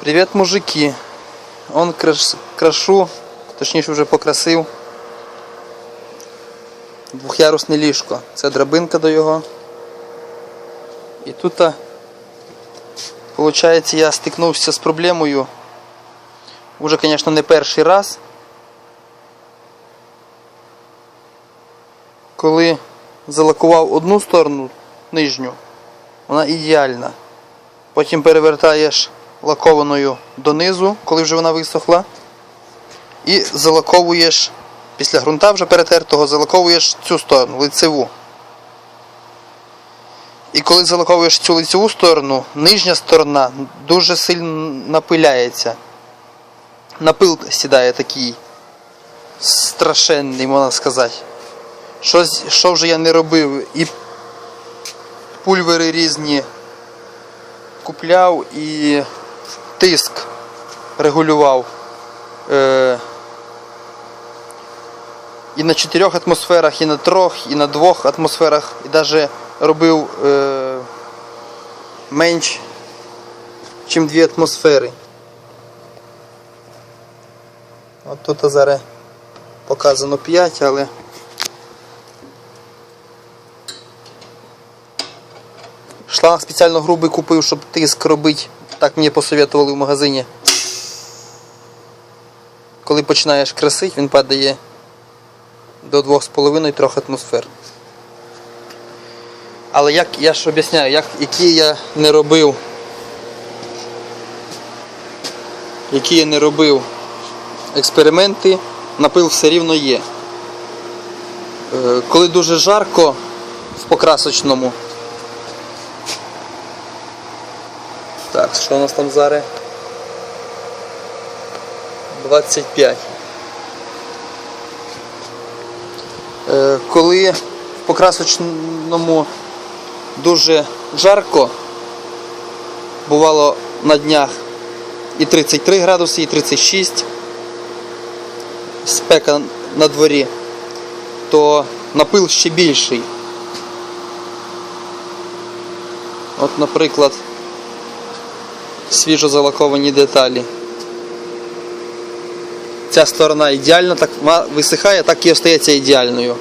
Привіт, мужики. Он краш, крашу, точніше вже покрасив. Двохярусне ліжко. Це драбинка до його. І тут, виходить, я стикнувся з проблемою. Уже, звісно, не перший раз. Коли залакував одну сторону нижню, вона ідеальна. Потім перевертаєш лакованою донизу, коли вже вона висохла. І залаковуєш, після ґрунта вже перетертого, залаковуєш цю сторону, лицеву. І коли залаковуєш цю лицеву сторону, нижня сторона дуже сильно напиляється. Напил сідає такий страшенний, можна сказати. Що, що вже я не робив? І пульвери різні купляв і тиск регулював. Е, і на чотирьох атмосферах, і на трьох, і на двох атмосферах, і навіть робив е, менш, ніж дві атмосфери. От тут зараз показано 5, але шланг спеціально грубий купив, щоб тиск робити. Так мені посоветували в магазині. Коли починаєш красити, він падає до 2,5-3 атмосфер. Але як я ж об'ясняю, як, які я не робив. Які я не робив експерименти, напил все рівно є. Е, Коли дуже жарко в покрасочному. Так, що у нас там зараз? 25. Е, Коли в покрасочному дуже жарко, бувало на днях і 33 градуси, і 36 спека на дворі, то напил ще більший. От, наприклад, свіжо залаковані деталі. Ця сторона ідеально так висихає, так і остається ідеальною.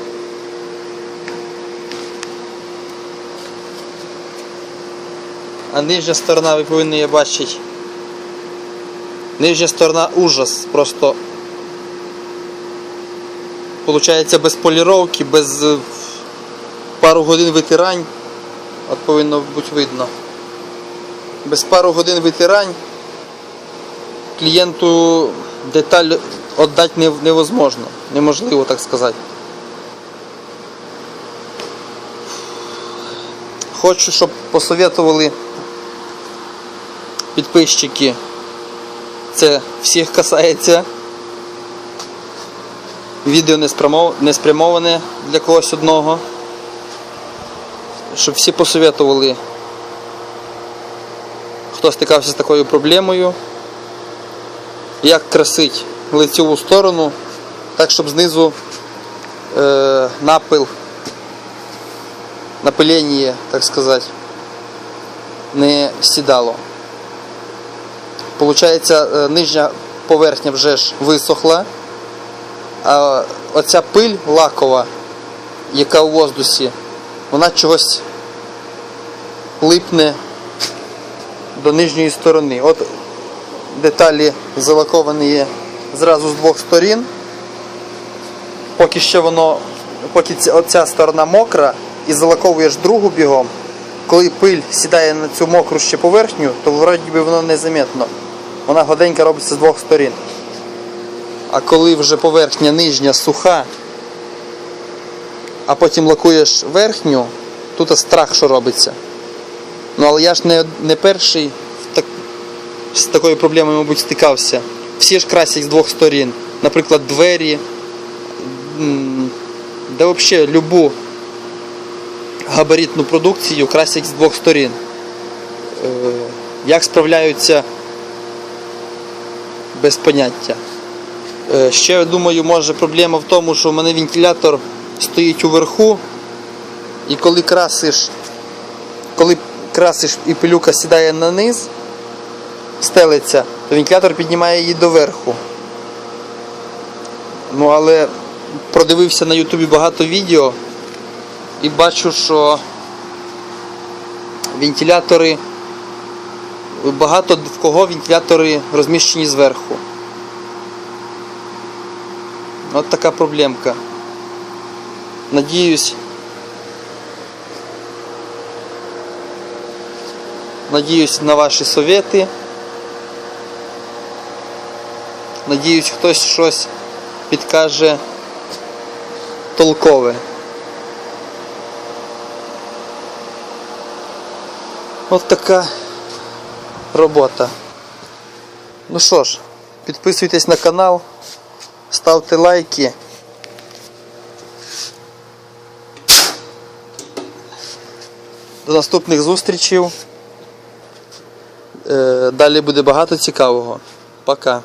А нижня сторона ви повинні її бачити. Нижня сторона ужас. Просто Получається без поліровки, без е, пару годин витирань. От повинно бути видно. Без пару годин витирань клієнту деталь віддати не- невозможно. Неможливо так сказати. Хочу, щоб посоветували підписчики. Це всіх касається. Відео не спрямоване для когось одного. Щоб всі посоветували, хто стикався з такою проблемою, як красить лицеву сторону, так щоб знизу е, напил, напилення, так сказати, не сідало. Получається, е, нижня поверхня вже ж висохла. А оця пиль лакова, яка у воздусі, вона чогось липне до нижньої сторони. От деталі залаковані є зразу з двох сторін. Поки ще воно, поки ця- сторона мокра і залаковуєш другу бігом, коли пиль сідає на цю мокру ще поверхню, то вроді би воно незаметно. Вона годенька робиться з двох сторін. А коли вже поверхня нижня суха, а потім лакуєш верхню, тут страх, що робиться. Ну але я ж не, не перший так, з такою проблемою, мабуть, стикався. Всі ж красять з двох сторін. Наприклад, двері, да взагалі любу габаритну продукцію красять з двох сторін. Е, Як справляються без поняття. Е, Ще я думаю, може проблема в тому, що в мене вентилятор стоїть уверху, і коли красиш, коли красиш і пилюка сідає на низ, стелиться, то вентилятор піднімає її доверху. Ну, але продивився на Ютубі багато відео і бачу, що вентилятори, багато в кого вентилятори розміщені зверху. От така проблемка. Надіюсь. Надіюсь на ваші совєти. Надіюсь, хтось щось підкаже толкове. От така робота. Ну що ж, підписуйтесь на канал, ставте лайки. До наступних зустрічей. Е, Далі буде багато цікавого. Пока.